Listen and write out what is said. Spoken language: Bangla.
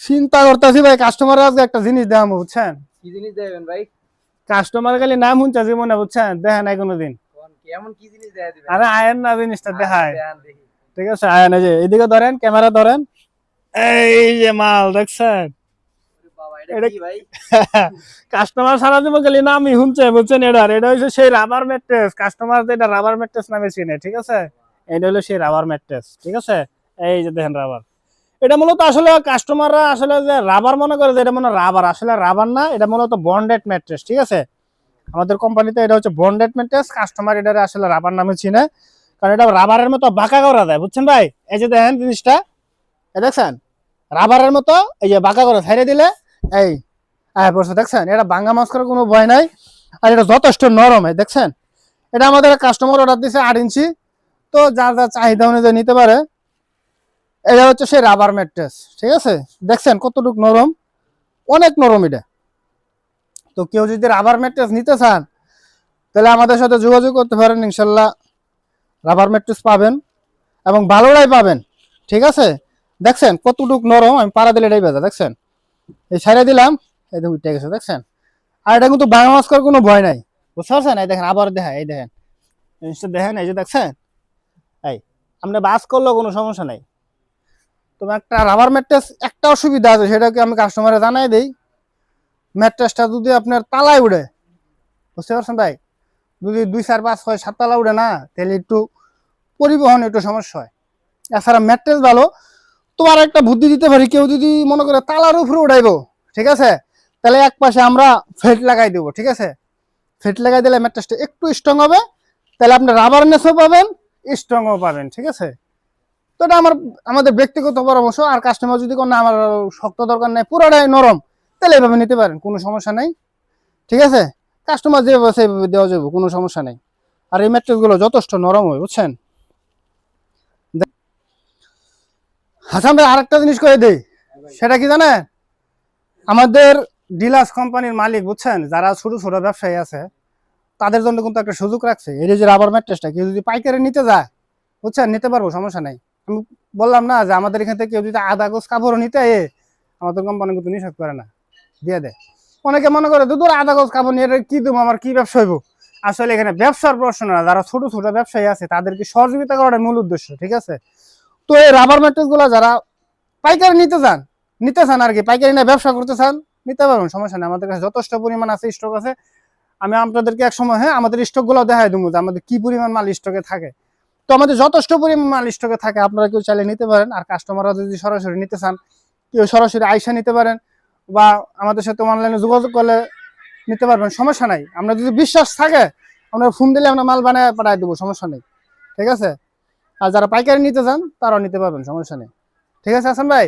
চিন্তা করতেছি ভাই কাস্টমার আজকে একটা জিনিস দেওয়া বুঝছেন? কি জিনিস দেবেন ভাই? কাস্টমার খালি নাম শুনছে জীবনে বুঝছেন? দেখে নাই কোনোদিন। কোন কেমন কি জিনিস দেয়া দিবেন? আরে আয়েন না জিনিসটা দেখায়। ঠিক আছে আয়েন এই যে এদিকে ধরেন ক্যামেরা ধরেন। এই যে মাল দেখছেন? এটা এটা- কাস্টমার সারা নামই শুনছে বুঝছেন? এটার এটা হচ্ছে সেই রাবার ম্যাট্রেস কাস্টমার এটা রাবার ম্যাট্রেস নামে চিনে ঠিক আছে? এটা হলো সেই রাবার ম্যাট্রেস ঠিক আছে? এই যে দেখেন রাবার এটা মূলত আসলে কাস্টমাররা আসলে যে রাবার মনে করে যে এটা মনে রাবার আসলে রাবার না, এটা মূলত বন্ডেড ম্যাট্রেস ঠিক আছে? আমাদের কোম্পানিতে এটা হচ্ছে বন্ডেড ম্যাট্রেস কাস্টমার এটা আসলে রাবার নামে চিনে, কারণ এটা রাবারের মতো বাঁকা করা যায়, বুঝছেন ভাই? এই যে দেখেন জিনিসটা দেখছেন? রাবারের মতো, এই যে বাঁকা করে ছাইড়ে দিলে, এই হ্যাঁ বলছো দেখছেন? এটা বাঙ্গা মাছ করার কোনো ভয় নাই, আর এটা যথেষ্ট নরম দেখছেন? এটা আমাদের কাস্টমার অর্ডার দিছে আট ইঞ্চি, তো যার যার চাহিদা অনুযায়ী নিতে পারে এটা হচ্ছে সেই রাবার ম্যাট্রেস ঠিক আছে? দেখছেন কতটুকু নরম? অনেক নরম এটা। তো কেউ যদি রাবার ম্যাট্রেস নিতে চান, তাহলে আমাদের সাথে যোগাযোগ করতে পারেন, ইনশাল্লাহ রাবার ম্যাট্রেস পাবেন এবং ভালোটাই পাবেন, ঠিক আছে? দেখছেন কতটুকু নরম? আমি পাড়া দিলে এটাই বেজা দেখছেন? এই ছাইড়া দিলাম, এই দেখুন, উঠে গেছে, দেখছেন? আর এটা কিন্তু বাংলা মাছ করার কোনো ভয় নাই, বুঝতে পারছেন? এই দেখেন, আবার দেখা এই দেখেন। দেখেন, এই যে দেখছেন? এই আপনি বাস করলেও কোনো সমস্যা নাই। তবে একটা রাবার ম্যাট্রেস একটা অসুবিধা আছে সেটাকে আমি কাস্টমারে জানাই দিই? ম্যাট্রেসটা যদি আপনার তালায় উড়ে, বুঝতে পারছেন ভাই? যদি দুই, চার, পাঁচ, ছয়, সাত তালা উড়ে না, তাহলে একটু পরিবহন একটু সমস্যা হয়। এছাড়া ম্যাট্রেস ভালো, তোমার একটা বুদ্ধি দিতে পারি, কেউ যদি মনে করে তালার উপরে উঠাইবো ঠিক আছে? তাহলে এক পাশে আমরা ফেট লাগাই দেবো, ঠিক আছে? ফেট লাগাই দিলে ম্যাট্রেসটা একটু স্ট্রং হবে, তাহলে আপনি রাবারনেসও পাবেন স্ট্রংও পাবেন, ঠিক আছে? তো এটা আমার, আমাদের ব্যক্তিগত পরামর্শ, আর কাস্টমার যদি কোনো আমার শক্ত দরকার নেই, পুরোটাই নরম, তাহলে এভাবে নিতে পারেন, কোনো সমস্যা নেই। ঠিক আছে? কাস্টমার যেভাবে সেভাবে দেওয়া যাবে, কোনো সমস্যা নেই। আর এই ম্যাট্রেসগুলো যথেষ্ট নরম হয়, বুঝছেন? হাসান ভাই আরেকটা জিনিস করে দেই। সেটা কি জানেন? আমাদের ডিলার্স কোম্পানির মালিক, বুঝছেন? যারা ছোট ছোট ব্যবসায়ী আছে, তাদের জন্য কিন্তু একটা সুযোগ রাখছে। এই যে রাবার ম্যাট্রেসটা কেউ যদি পাইকারি নিতে যায়, বুঝছেন? নিতে পারব, সমস্যা নাই। বললাম না যে আমাদের এখান থেকে কেউ যদি আধা গোছ কাপড় নিতে আমাদের কোম্পানি কিন্তু নিষেধ করে না। দিয়ে দেয় অনেকে মনে করে, দুধুর আধা গোছ কাপড় নিয়ে কি দেবো আমার কি ব্যবসা হইব? আসলে এখানে ব্যবসার প্রশ্ন না, যারা ছোট ছোট ব্যবসায়ী আছে, তাদেরকে সহযোগিতা করাটাই মূল উদ্দেশ্য, ঠিক আছে? তো এই রাবার ম্যাট্রেসগুলো যারা পাইকারি নিতে চান নিতে চান আর কি, পাইকারি না ব্যবসা করতে চান, নিতে পারবেন, সমস্যা নেই। আমাদের কাছে যথেষ্ট পরিমাণ আছে স্টক আছে। আমি আপনাদেরকে এক সময় হ্যাঁ আমাদের স্টকগুলো দেখাই দেবো যে আমাদের কি পরিমাণ মাল স্টকে থাকে। তো আমাদের যথেষ্ট পরিমাণ মাল স্টকে থাকে, আপনারা কেউ চাইলে নিতে পারেন। আর কাস্টমাররা যদি সরাসরি নিতে চান, কেউ সরাসরি আইসা নিতে পারেন বা আমাদের সাথে অনলাইনে যোগাযোগ করলে নিতে পারবেন, সমস্যা নাই। আমরা যদি বিশ্বাস থাকে, আমরা ফোন দিলে আমরা মাল বানায় পাঠাই দেবো, সমস্যা নেই। ঠিক আছে? আর যারা পাইকারি নিতে চান, তারাও নিতে পারবেন, সমস্যা নেই। ঠিক আছে আসান ভাই?